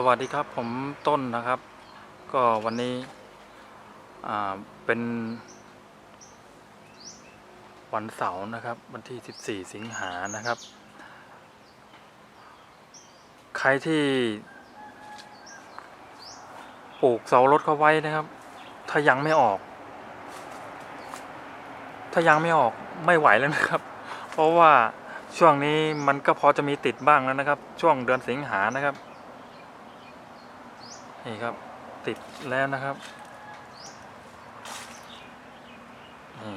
สวัสดีครับผมต้นนะครับ ก็วันนี้เป็นวันเสาร์นะครับ วันที่ 14 สิงหานะครับ ใครที่ปลูกเสารถเข้าไว้นะครับ ถ้ายังไม่ออก ถ้ายังไม่ออกไม่ไหวแล้วนะครับ เพราะว่าช่วงนี้มันก็พอจะมีติดบ้างแล้วนะครับ ช่วงเดือนสิงหานะครับ นี่ครับติดแล้วนะครับนี่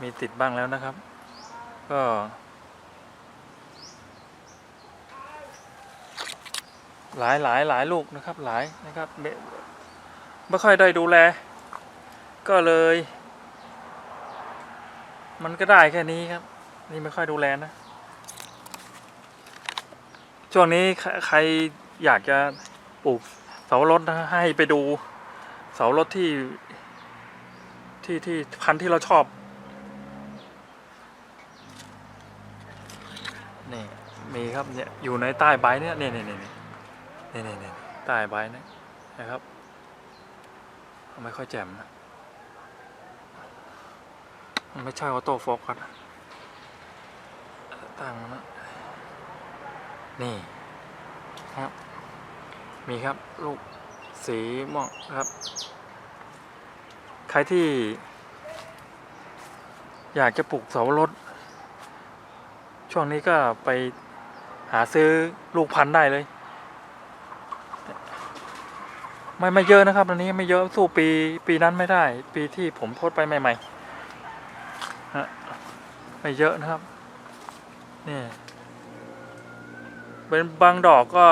มีติดบ้างแล้วนะครับ ก็ หลายหลายหลายลูกนะครับ หลายนะครับไม่ไม่ค่อยได้ดูแล ก็เลย มันก็ได้แค่นี้ครับ นี่ไม่ค่อยดูแลนะ ช่วงนี้ใครอยากจะปลูกเสารถนะให้ไปดูเสารถที่ที่ที่พันที่เราชอบ นี่มีครับเนี่ยอยู่ในใต้ใบเนี่ยนี่นี่นี่นี่นี่นี่ใต้ใบนี่ยนะครับ ไม่ค่อยแจ่มนะมันไม่ใช่ออโต้โฟกัสตั้งนะ นี่ครับ มีครับลูกสีม่วงครับ ใครที่ อยากจะปลูกเสารถช่วงนี้ก็ไปหาซื้อลูกพันธุ์ได้เลย ไม่ไม่เยอะนะครับอันนี้ไม่เยอะสู้ปีปีนั้นไม่ได้ ปีที่ผมโพสไปใหม่ๆฮะไม่เยอะนะครับนี่ เป็นบางดอกก็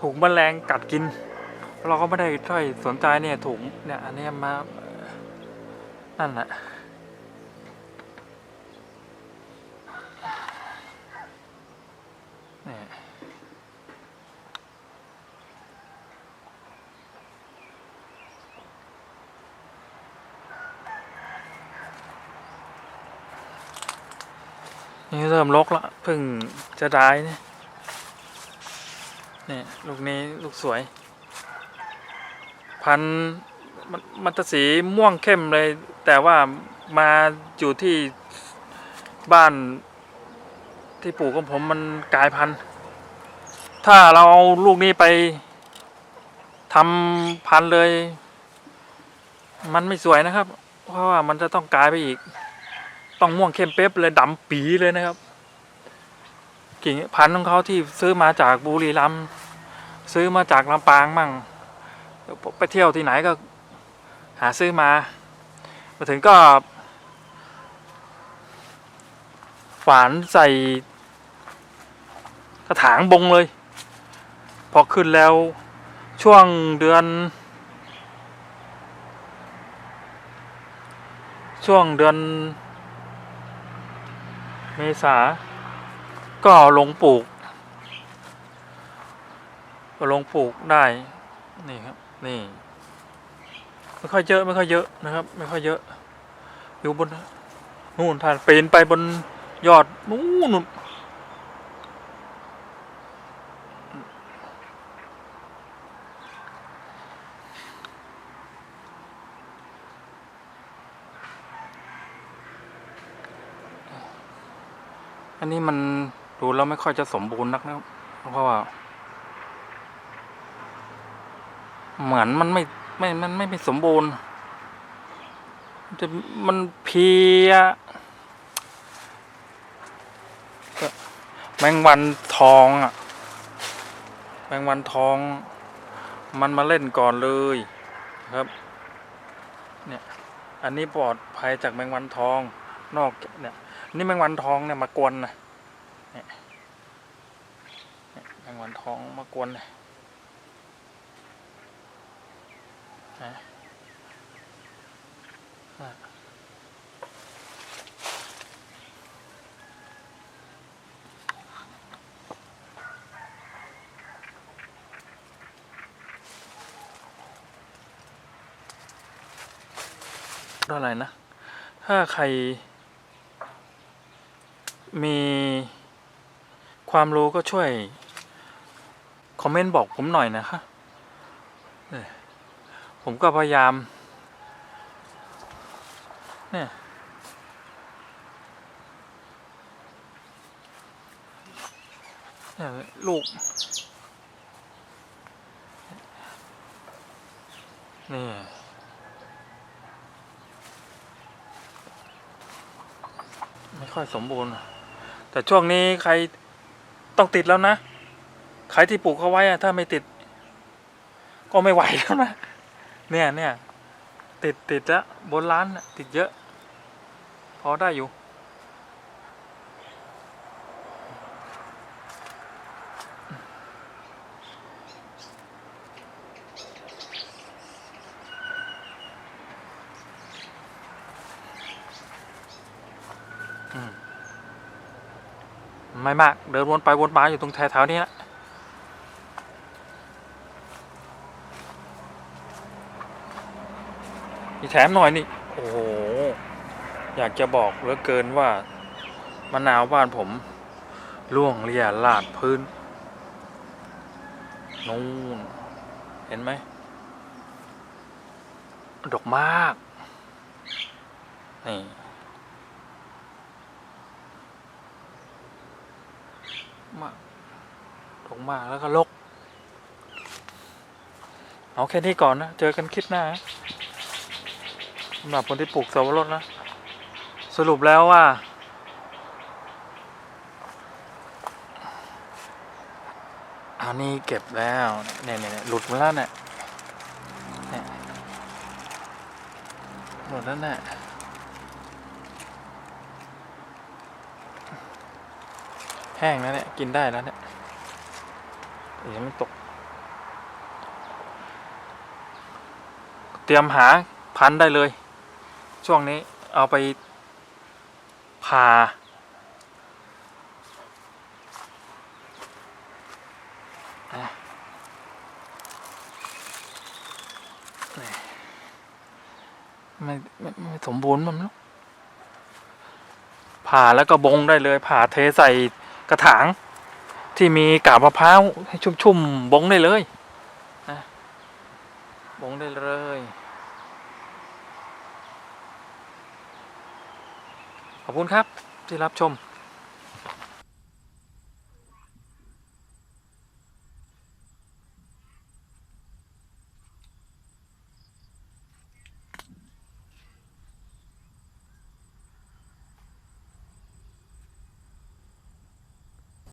ถูกแมลงกัดกิน เราก็ไม่ได้ค่อยสนใจเนี่ยถุงเนี่ยอันนี้มานั่นแหละ นี่เริ่มลกละพิ่งจะได้เนี่ยนี่ลูกนี้ลูกสวย พันมันมันจะสีม่วงเข้มเลย แต่ว่ามาอยู่ที่บ้านที่ปลูกของผมมันกลายพันธุ์ ถ้าเราเอาลูกนี้ไปทำพันธุ์เลย มันไม่สวยนะครับ เพราะว่ามันจะต้องกลายไปอีก ต้องม่วงเข้มเป๊บเลยดำปีเลยนะครับ กิ่งพันธุ์ของเขาที่ซื้อมาจากบุรีรัมย์ซื้อมาจากลำปางมั่งไปเที่ยวที่ไหนก็หาซื้อมา มาถึงก็ ฝานใส่กระถางบงเลย พอขึ้นแล้วช่วงเดือน ช่วงเดือน เมษา ก็ลงปลูก ลงปลูกได้นี่ครับนี่ไม่ค่อยเยอะไม่ค่อยเยอะนะครับ ไม่ค่อยเยอะ อยู่บนนู่นท่านปีนไปบนยอดนู่น อันนี้มันดูแล้วไม่ค่อยจะสมบูรณ์นักนะครับ เพราะว่า เหมือนมันไม่ไม่มันไม่เป็นสมบูรณ์จะมันเพียแมงวันทองอะ แมงวันทอง มันมาเล่นก่อนเลยครับ เนี่ย อันนี้ปลอดภัยจากแมงวันทองนอกเนี่ย นี่แมงวันทองเนี่ยมากวนนะแมงวันทองมากวนนะนะอะเท่าไหร่นะ ถ้าใคร มีความรู้ก็ช่วย คอมเมนต์บอกผมหน่อยนะคะผมก็พยายาม เนี่ยเนี่ยลูก นี่ไม่ค่อยสมบูรณ์ แต่ช่วงนี้ใครต้องติดแล้วนะใครที่ปลูกเขาไว้อะถ้าไม่ติด ก็ไม่ไหวแล้วนะเนี่ยเนี่ยติดติดแล้วบนร้านติดเยอะ พอได้อยู่ ไม่มาก เดินวนไปวนมาอยู่ตรงแถวๆนี้นะมีแถมหน่อยนี่ โอ้โห อยากจะบอกเหลือเกินว่ามะนาวบ้านผมร่วงเรียลาดพื้นนู่นเห็นไหมดอกมาก นี่ มากลงมากแล้วก็ลก เอาแค่นี้ก่อนนะ เจอกันคลิปหน้าสำหรับคนที่ปลูกสวรสนะ สรุปแล้วว่า อันนี้เก็บแล้วเนี่ยเนี่ยหลุดมาแล้วเนี่ยเนี่ยหลุดแล้วเนี่ย แห้งแล้วเนี่ย กินได้แล้วเนี่ยเดี๋ยวมันตก เตรียมหาพันได้เลย ช่วงนี้เอาไปผ่าไม่ไม่ไม่สมบูรณ์มันเนอะผ่าแล้วก็บงได้เลย ผ่าเทใส่ กระถางที่มีกาบมะพร้าวให้ชุ่มๆบงได้เลยนะบงได้เลย ขอบคุณครับที่รับชม